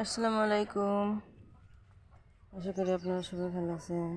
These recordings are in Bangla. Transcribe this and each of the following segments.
আসসালামু আলাইকুম। আশা করি আপনারা সবাই ভালো আছেন।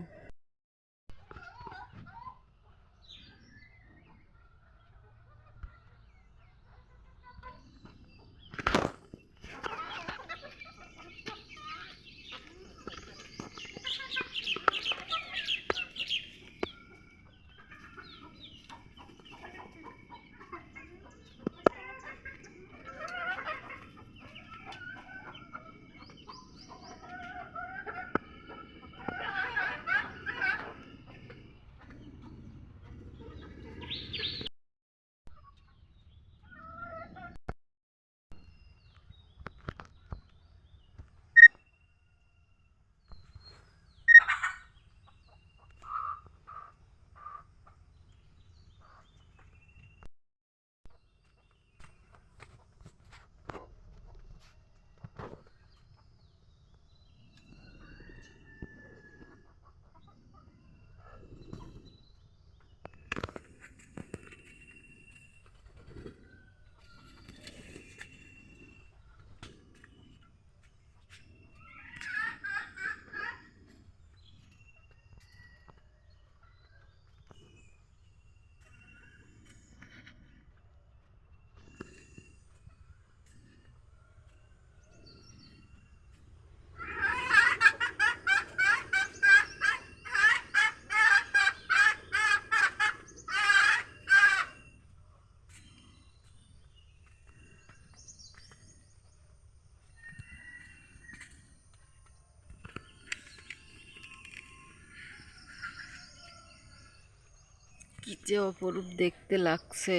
কি যে অপরূপ দেখতে লাগছে।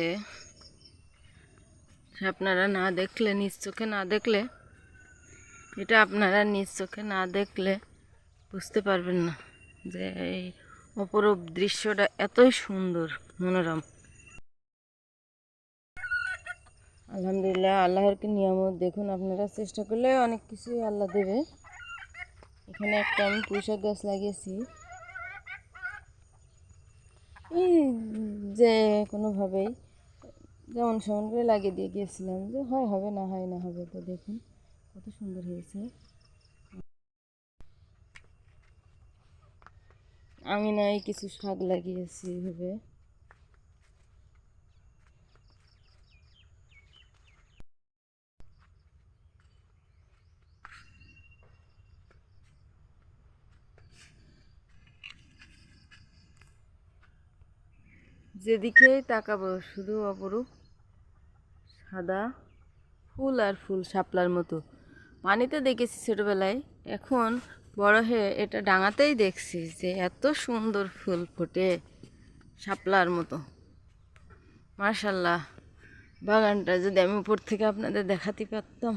আপনারা না দেখলে, নিজ চোখে না দেখলে, এটা আপনারা নিজ চোখে না দেখলে বুঝতে পারবেন না যে এই অপরূপ দৃশ্যটা এতই সুন্দর, মনোরম। আলহামদুলিল্লাহ, আল্লাহর কি নিয়ামত। দেখুন, আপনারা চেষ্টা করলে অনেক কিছুই আল্লাহ দেবে। এখানে একটা আমি পুঁইশাক গাছ লাগিয়েছি। যে কোনোভাবেই, যেমন সেমন করে লাগিয়ে দিয়ে গিয়েছিলাম, যে হয়, হবে না হয়, না হবে, তো দেখুন কত সুন্দর হয়েছে। আমি না এই কিছু শাক লাগিয়েছি এভাবে। যেদিকেই তাকাবো, শুধু অপরূপ, সাদা ফুল আর ফুল শাপলার মতো। পানিতে দেখেছি ছোটোবেলায়, এখন বড় হয়ে এটা ডাঙাতেই দেখছি যে এত সুন্দর ফুল ফোটে শাপলার মতো। মার্শাল্লাহ বাগানটা যদি আমি উপর থেকে আপনাদের দেখাতে পারতাম,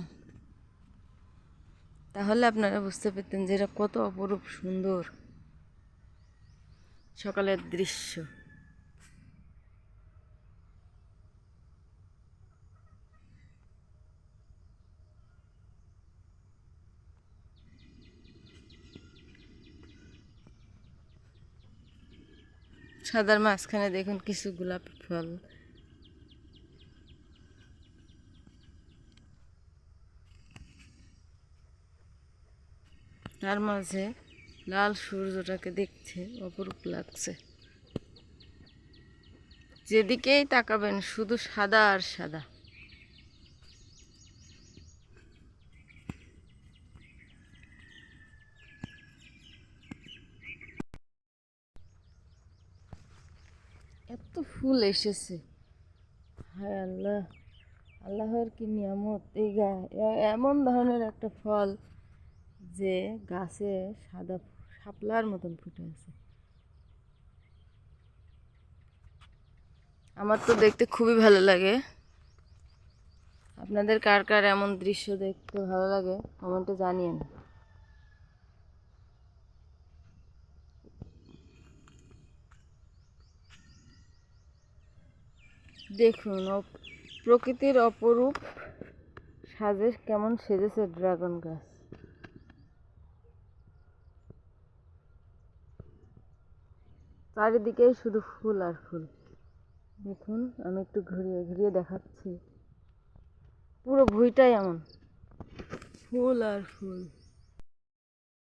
তাহলে আপনারা বুঝতে পারতেন যে এটা কত অপরূপ সুন্দর সকালের দৃশ্য। সাদার মাঝখানে দেখুন কিছু গোলাপি ফল। তার মাঝে লাল সূর্যটাকে দেখছে অপরূপ লাগছে। যেদিকেই তাকাবেন, শুধু সাদা আর সাদা। এত ফুল এসেছে। হায় আল্লাহ, আল্লাহর কি নিয়ামত? এই গা এমন ধরনের একটা ফল যে গাছে সাদা শাপলার মতন ফুটে আছে। আমার তো দেখতে খুবই ভালো লাগে। আপনাদের কার কার এমন দৃশ্য দেখতে ভালো লাগে, কমেন্টে জানিয়েন। দেখুন প্রকৃতির অপরূপ সাজে, কেমন সেজেছে ড্রাগন গাছ। চারিদিকেই শুধু ফুল আর ফুল। দেখুন, আমি একটু ঘুরিয়ে ঘুরিয়ে দেখাচ্ছি। পুরো ভুঁইটাই এমন। ফুল আর ফুল।